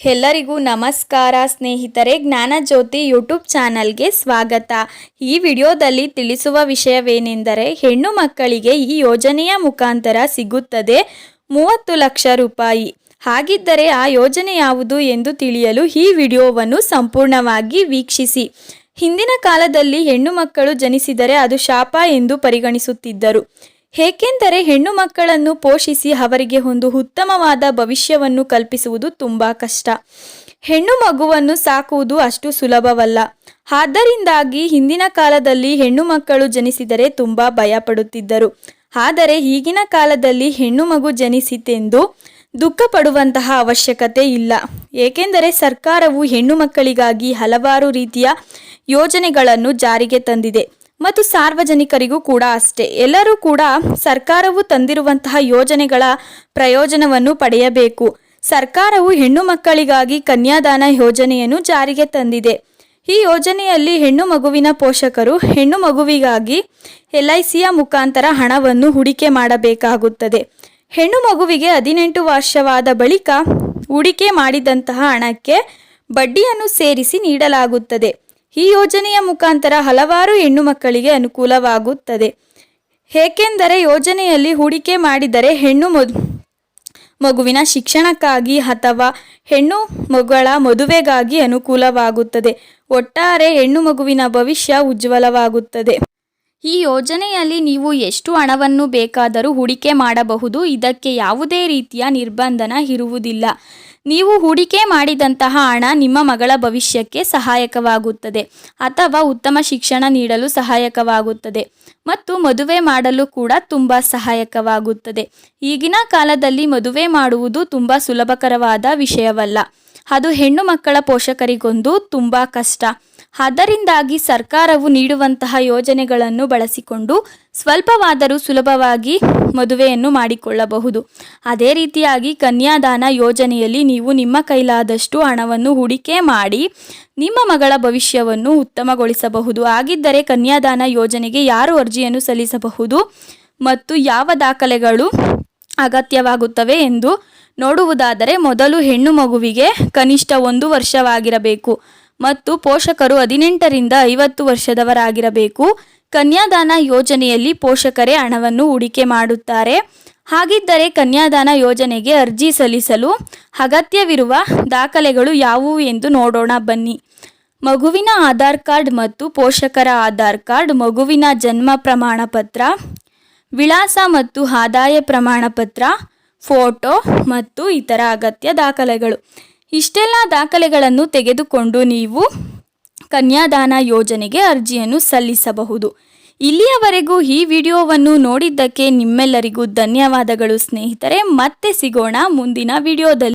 ಎಲ್ಲರಿಗೂ ನಮಸ್ಕಾರ ಸ್ನೇಹಿತರೆ ಜ್ಞಾನಜ್ಯೋತಿ ಯೂಟ್ಯೂಬ್ ಚಾನಲ್ಗೆ ಸ್ವಾಗತ. ಈ ವಿಡಿಯೋದಲ್ಲಿ ತಿಳಿಸುವ ವಿಷಯವೇನೆಂದರೆ, ಹೆಣ್ಣು ಮಕ್ಕಳಿಗೆ ಈ ಯೋಜನೆಯ ಮುಖಾಂತರ ಸಿಗುತ್ತದೆ ಮೂವತ್ತು ಲಕ್ಷ ರೂಪಾಯಿ. ಹಾಗಿದ್ದರೆ ಆ ಯೋಜನೆ ಯಾವುದು ಎಂದು ತಿಳಿಯಲು ಈ ವಿಡಿಯೋವನ್ನು ಸಂಪೂರ್ಣವಾಗಿ ವೀಕ್ಷಿಸಿ. ಹಿಂದಿನ ಕಾಲದಲ್ಲಿ ಹೆಣ್ಣು ಮಕ್ಕಳು ಜನಿಸಿದರೆ ಅದು ಶಾಪ ಎಂದು ಪರಿಗಣಿಸುತ್ತಿದ್ದರು. ಏಕೆಂದರೆ ಹೆಣ್ಣು ಮಕ್ಕಳನ್ನು ಪೋಷಿಸಿ ಅವರಿಗೆ ಒಂದು ಉತ್ತಮವಾದ ಭವಿಷ್ಯವನ್ನು ಕಲ್ಪಿಸುವುದು ತುಂಬ ಕಷ್ಟ. ಹೆಣ್ಣು ಮಗುವನ್ನು ಸಾಕುವುದು ಅಷ್ಟು ಸುಲಭವಲ್ಲ. ಆದ್ದರಿಂದಾಗಿ ಹಿಂದಿನ ಕಾಲದಲ್ಲಿ ಹೆಣ್ಣು ಮಕ್ಕಳು ಜನಿಸಿದರೆ ತುಂಬ ಭಯಪಡುತ್ತಿದ್ದರು. ಆದರೆ ಈಗಿನ ಕಾಲದಲ್ಲಿ ಹೆಣ್ಣು ಮಗು ಜನಿಸಿತೆಂದು ದುಃಖ ಪಡುವಂತಹ ಅವಶ್ಯಕತೆ ಇಲ್ಲ. ಏಕೆಂದರೆ ಸರ್ಕಾರವು ಹೆಣ್ಣು ಮಕ್ಕಳಿಗಾಗಿ ಹಲವಾರು ರೀತಿಯ ಯೋಜನೆಗಳನ್ನು ಜಾರಿಗೆ ತಂದಿದೆ. ಮತ್ತು ಸಾರ್ವಜನಿಕರಿಗೂ ಕೂಡ ಅಷ್ಟೇ. ಎಲ್ಲರೂ ಕೂಡ ಸರ್ಕಾರವು ತಂದಿರುವಂತಹ ಯೋಜನೆಗಳ ಪ್ರಯೋಜನವನ್ನು ಪಡೆಯಬೇಕು. ಸರ್ಕಾರವು ಹೆಣ್ಣು ಮಕ್ಕಳಿಗಾಗಿ ಕನ್ಯಾದಾನ ಯೋಜನೆಯನ್ನು ಜಾರಿಗೆ ತಂದಿದೆ. ಈ ಯೋಜನೆಯಲ್ಲಿ ಹೆಣ್ಣು ಮಗುವಿನ ಪೋಷಕರು ಹೆಣ್ಣು ಮಗುವಿಗಾಗಿ ಎಲ್ ಐ ಸಿಯ ಮುಖಾಂತರ ಹಣವನ್ನು ಹೂಡಿಕೆ ಮಾಡಬೇಕಾಗುತ್ತದೆ. ಹೆಣ್ಣು ಮಗುವಿಗೆ ಹದಿನೆಂಟು ವರ್ಷವಾದ ಬಳಿಕ ಹೂಡಿಕೆ ಮಾಡಿದಂತಹ ಹಣಕ್ಕೆ ಬಡ್ಡಿಯನ್ನು ಸೇರಿಸಿ ನೀಡಲಾಗುತ್ತದೆ. ಈ ಯೋಜನೆಯ ಮುಖಾಂತರ ಹಲವಾರು ಹೆಣ್ಣು ಮಕ್ಕಳಿಗೆ ಅನುಕೂಲವಾಗುತ್ತದೆ. ಏಕೆಂದರೆ ಯೋಜನೆಯಲ್ಲಿ ಹೂಡಿಕೆ ಮಾಡಿದರೆ ಹೆಣ್ಣು ಮಗುವಿನ ಶಿಕ್ಷಣಕ್ಕಾಗಿ ಅಥವಾ ಹೆಣ್ಣು ಮಗಳ ಮದುವೆಗಾಗಿ ಅನುಕೂಲವಾಗುತ್ತದೆ. ಒಟ್ಟಾರೆ ಹೆಣ್ಣು ಮಗುವಿನ ಭವಿಷ್ಯ ಉಜ್ವಲವಾಗುತ್ತದೆ. ಈ ಯೋಜನೆಯಲ್ಲಿ ನೀವು ಎಷ್ಟು ಹಣವನ್ನು ಬೇಕಾದರೂ ಹೂಡಿಕೆ ಮಾಡಬಹುದು. ಇದಕ್ಕೆ ಯಾವುದೇ ರೀತಿಯ ನಿರ್ಬಂಧನ ಇರುವುದಿಲ್ಲ. ನೀವು ಹೂಡಿಕೆ ಮಾಡಿದಂತಹ ಹಣ ನಿಮ್ಮ ಮಗಳ ಭವಿಷ್ಯಕ್ಕೆ ಸಹಾಯಕವಾಗುತ್ತದೆ ಅಥವಾ ಉತ್ತಮ ಶಿಕ್ಷಣ ನೀಡಲು ಸಹಾಯಕವಾಗುತ್ತದೆ ಮತ್ತು ಮದುವೆ ಮಾಡಲು ಕೂಡ ತುಂಬ ಸಹಾಯಕವಾಗುತ್ತದೆ. ಈಗಿನ ಕಾಲದಲ್ಲಿ ಮದುವೆ ಮಾಡುವುದು ತುಂಬ ಸುಲಭಕರವಾದ ವಿಷಯವಲ್ಲ. ಅದು ಹೆಣ್ಣು ಮಕ್ಕಳ ಪೋಷಕರಿಗೊಂದು ತುಂಬ ಕಷ್ಟ. ಅದರಿಂದಾಗಿ ಸರ್ಕಾರವು ನೀಡುವಂತಹ ಯೋಜನೆಗಳನ್ನು ಬಳಸಿಕೊಂಡು ಸ್ವಲ್ಪವಾದರೂ ಸುಲಭವಾಗಿ ಮದುವೆಯನ್ನು ಮಾಡಿಕೊಳ್ಳಬಹುದು. ಅದೇ ರೀತಿಯಾಗಿ ಕನ್ಯಾದಾನ ಯೋಜನೆಯಲ್ಲಿ ನೀವು ನಿಮ್ಮ ಕೈಲಾದಷ್ಟು ಹಣವನ್ನು ಹೂಡಿಕೆ ಮಾಡಿ ನಿಮ್ಮ ಮಗಳ ಭವಿಷ್ಯವನ್ನು ಉತ್ತಮಗೊಳಿಸಬಹುದು. ಆಗಿದ್ದರೆ ಕನ್ಯಾದಾನ ಯೋಜನೆಗೆ ಯಾರು ಅರ್ಜಿಯನ್ನು ಸಲ್ಲಿಸಬಹುದು ಮತ್ತು ಯಾವ ದಾಖಲೆಗಳು ಅಗತ್ಯವಾಗುತ್ತವೆ ಎಂದು ನೋಡುವುದಾದರೆ ಮೊದಲು ಹೆಣ್ಣು ಮಗುವಿಗೆ ಕನಿಷ್ಠ ಒಂದು ವರ್ಷವಾಗಿರಬೇಕು ಮತ್ತು ಪೋಷಕರು ಹದಿನೆಂಟರಿಂದ ಐವತ್ತು ವರ್ಷದವರಾಗಿರಬೇಕು. ಕನ್ಯಾದಾನ ಯೋಜನೆಯಲ್ಲಿ ಪೋಷಕರೇ ಹಣವನ್ನು ಹೂಡಿಕೆ ಮಾಡುತ್ತಾರೆ. ಹಾಗಿದ್ದರೆ ಕನ್ಯಾದಾನ ಯೋಜನೆಗೆ ಅರ್ಜಿ ಸಲ್ಲಿಸಲು ಅಗತ್ಯವಿರುವ ದಾಖಲೆಗಳು ಯಾವುವು ಎಂದು ನೋಡೋಣ ಬನ್ನಿ. ಮಗುವಿನ ಆಧಾರ್ ಕಾರ್ಡ್ ಮತ್ತು ಪೋಷಕರ ಆಧಾರ್ ಕಾರ್ಡ್, ಮಗುವಿನ ಜನ್ಮ ಪ್ರಮಾಣ ಪತ್ರ ವಿಳಾಸ ಮತ್ತು ಆದಾಯ ಪ್ರಮಾಣ ಪತ್ರ ಫೋಟೋ ಮತ್ತು ಇತರ ಅಗತ್ಯ ದಾಖಲೆಗಳು. ಇಷ್ಟೆಲ್ಲ ದಾಖಲೆಗಳನ್ನು ತೆಗೆದುಕೊಂಡು ನೀವು ಕನ್ಯಾದಾನ ಯೋಜನೆಗೆ ಅರ್ಜಿಯನ್ನು ಸಲ್ಲಿಸಬಹುದು. ಇಲ್ಲಿಯವರೆಗೂ ಈ ವಿಡಿಯೋವನ್ನು ನೋಡಿದ್ದಕ್ಕೆ ನಿಮ್ಮೆಲ್ಲರಿಗೂ ಧನ್ಯವಾದಗಳು ಸ್ನೇಹಿತರೆ. ಮತ್ತೆ ಸಿಗೋಣ ಮುಂದಿನ ವಿಡಿಯೋದಲ್ಲಿ.